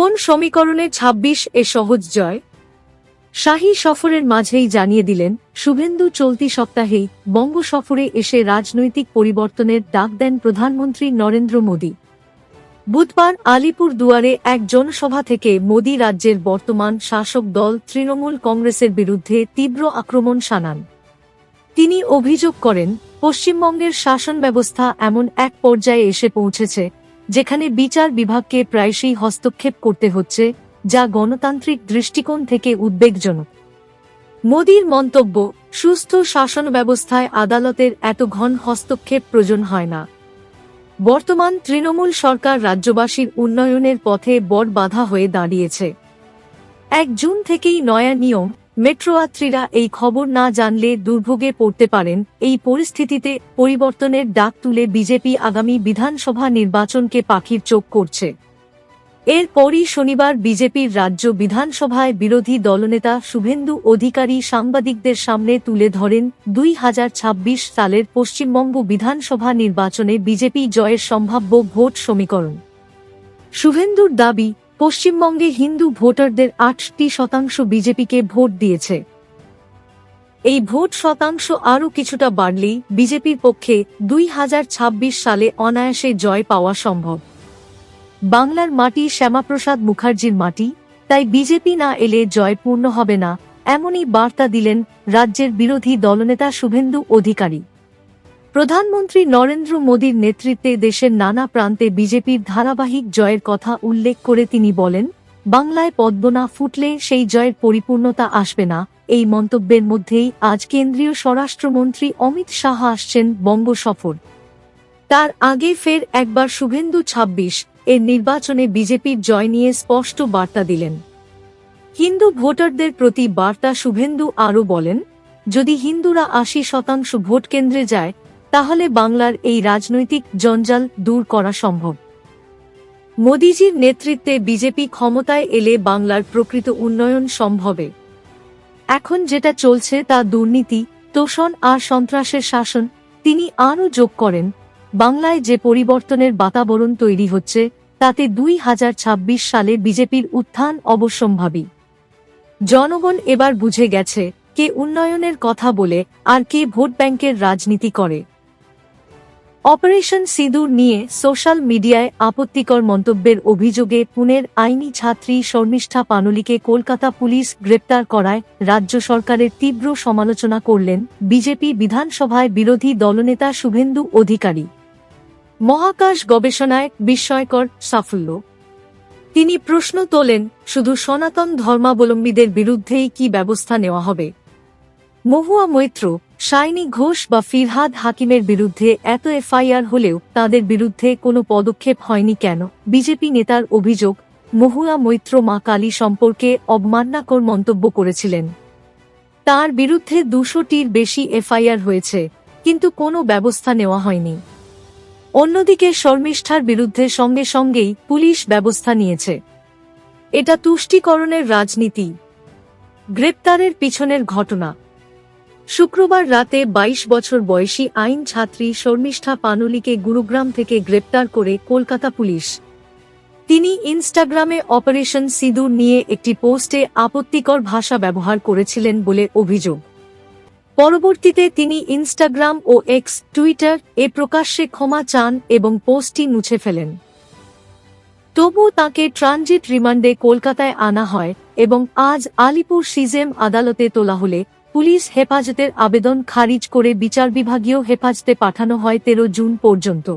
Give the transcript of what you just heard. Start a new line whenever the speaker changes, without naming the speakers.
কোন সমীকরণে ২৬ এ সহজ জয়? শাহী সফরের মাঝেই জানিয়ে দিলেন, শুভেন্দু চলতি সপ্তাহেই বঙ্গ সফরে এসে রাজনৈতিক পরিবর্তনের ডাক দেন প্রধানমন্ত্রী নরেন্দ্র মোদী। বুধবার আলিপুর দুয়ারে এক জনসভা থেকে মোদী রাজ্যের বর্তমান শাসক দল তৃণমূল কংগ্রেসের বিরুদ্ধে তীব্র আক্রমণ শানান। তিনি অভিযোগ করেন, পশ্চিমবঙ্গের শাসন ব্যবস্থা এমন এক পর্যায়ে এসে পৌঁছেছে যেখানে বিচার বিভাগকে প্রায়শই হস্তক্ষেপ করতে হচ্ছে, যা গণতান্ত্রিক দৃষ্টিকোণ থেকে উদ্বেগজনক। মোদীর মন্তব্য, সুস্থ শাসন ব্যবস্থায় আদালতের এত ঘন হস্তক্ষেপ প্রয়োজন হয় না। বর্তমান তৃণমূল সরকার রাজ্যবাসীর উন্নয়নের পথে বড় বাধা হয়ে দাঁড়িয়েছে। এক জুন থেকেই নয়া নিয়ম মেট্রোয়াত্রীরা এই খবর না জানলে দুর্ভোগে পড়তে পারেন। এই পরিস্থিতিতে পরিবর্তনের ডাক তুলে বিজেপি আগামী বিধানসভা নির্বাচনকে পাখির চোখ করছে। এরপরই শনিবার বিজেপির রাজ্য বিধানসভায় বিরোধী দলনেতা শুভেন্দু অধিকারী সাংবাদিকদের সামনে তুলে ধরেন, দুই হাজার ছাব্বিশ সালের পশ্চিমবঙ্গ বিধানসভা নির্বাচনে বিজেপি জয়ের সম্ভাব্য ভোট সমীকরণ। শুভেন্দুর দাবি পশ্চিমবঙ্গে হিন্দু ভোটারদের আটটি শতাংশ বিজেপিকে ভোট দিয়েছে। এই ভোট শতাংশ আরও কিছুটা বাড়লেই বিজেপির পক্ষে দুই হাজার ছাব্বিশ সালে অনায়াসে জয় পাওয়া সম্ভব। বাংলার মাটি শ্যামাপ্রসাদ মুখার্জির মাটি, তাই বিজেপি না এলে জয় পূর্ণ হবে না, এমনই বার্তা দিলেন রাজ্যের বিরোধী দলনেতা শুভেন্দু অধিকারী। প্রধানমন্ত্রী নরেন্দ্র মোদীর নেতৃত্বে দেশের নানা প্রান্তে বিজেপির ধারাবাহিক জয়ের কথা উল্লেখ করে তিনি বলেন, বাংলায় পদ্ম না ফুটলে সেই জয়ের পরিপূর্ণতা আসবে না। এই মন্তব্যের মধ্যেই আজ কেন্দ্রীয় স্বরাষ্ট্রমন্ত্রী অমিত শাহ আসছেন বঙ্গ সফর। তার আগে ফের একবার শুভেন্দু ২৬ এর নির্বাচনে বিজেপির জয় নিয়ে স্পষ্ট বার্তা দিলেন। হিন্দু ভোটারদের প্রতি বার্তা শুভেন্দু আরও বলেন, যদি হিন্দুরা আশি শতাংশ ভোট কেন্দ্রে যায় তাহলে বাংলার এই রাজনৈতিক জঞ্জাল দূর করা সম্ভব। মোদিজির নেতৃত্বে বিজেপি ক্ষমতায় এলে বাংলার প্রকৃত উন্নয়ন সম্ভবে। এখন যেটা চলছে তা দুর্নীতি, তোষণ আর সন্ত্রাসের শাসন, তিনি আরও যোগ করেন, বাংলায় যে পরিবর্তনের বাতাবরণ তৈরি হচ্ছে, তাতে দুই হাজার ছাব্বিশ সালে বিজেপির উত্থান অবশ্যম্ভাবী। জনগণ এবার বুঝে গেছে, কে উন্নয়নের কথা বলে আর কে ভোট ব্যাংকের রাজনীতি করে। অপারেশন সিঁদুর নিয়ে সোশ্যাল মিডিয়ায় আপত্তিকর মন্তব্যের অভিযোগে পুনের আইনি ছাত্রী শর্মিষ্ঠা পানলিকে কলকাতা পুলিশ গ্রেপ্তার করায় রাজ্য সরকারের তীব্র সমালোচনা করলেন বিজেপি বিধানসভায় বিরোধী দলনেতা শুভেন্দু অধিকারী। মহাকাশ গবেষণায় বিস্ময়কর সাফল্য। তিনি প্রশ্ন তোলেন, শুধু সনাতন ধর্মাবলম্বীদের বিরুদ্ধেই কি ব্যবস্থা নেওয়া হবে? মহুয়া মৈত্র শাইনি ঘোষ বা ফিরহাদ হাকিমের বিরুদ্ধে এত এফআইআর হলেও তাদের বিরুদ্ধে কোনো পদক্ষেপ হয়নি কেন? বিজেপি নেতার অভিযোগ, মহুয়া মৈত্র মা কালী সম্পর্কে অবমাননাকর মন্তব্য করেছিলেন। তার বিরুদ্ধে দুশোটির বেশি এফআইআর হয়েছে, কিন্তু কোনো ব্যবস্থা নেওয়া হয়নি। অন্যদিকে শর্মিষ্ঠার বিরুদ্ধে সঙ্গে সঙ্গেই পুলিশ ব্যবস্থা নিয়েছে। এটা তুষ্টিকরণের রাজনীতি। গ্রেপ্তারের পিছনের ঘটনা। শুক্রবার রাতে ২২ বছর বয়সী আইন ছাত্রী শর্মিষ্ঠা পানুলিকে গুরুগ্রাম থেকে গ্রেপ্তার করে কলকাতা পুলিশ। তিনি ইনস্টাগ্রামে অপারেশন সিঁদুর নিয়ে একটি পোস্টে আপত্তিকর ভাষা ব্যবহার করেছিলেন বলে অভিযোগ। পরবর্তীতে তিনি ইনস্টাগ্রাম ও এক্স টুইটার এ প্রকাশ্যে ক্ষমা চান এবং পোস্টটি মুছে ফেলেন। তবু তাকে ট্রানজিট রিমান্ডে কলকাতায় আনা হয় এবং আজ আলিপুর সিজেম আদালতে তোলা হলে পুলিশ হেফাজতের আবেদন খারিজ করে বিচার বিভাগীয় হেফাজতে পাঠানো হয় তেরো জুন পর্যন্ত।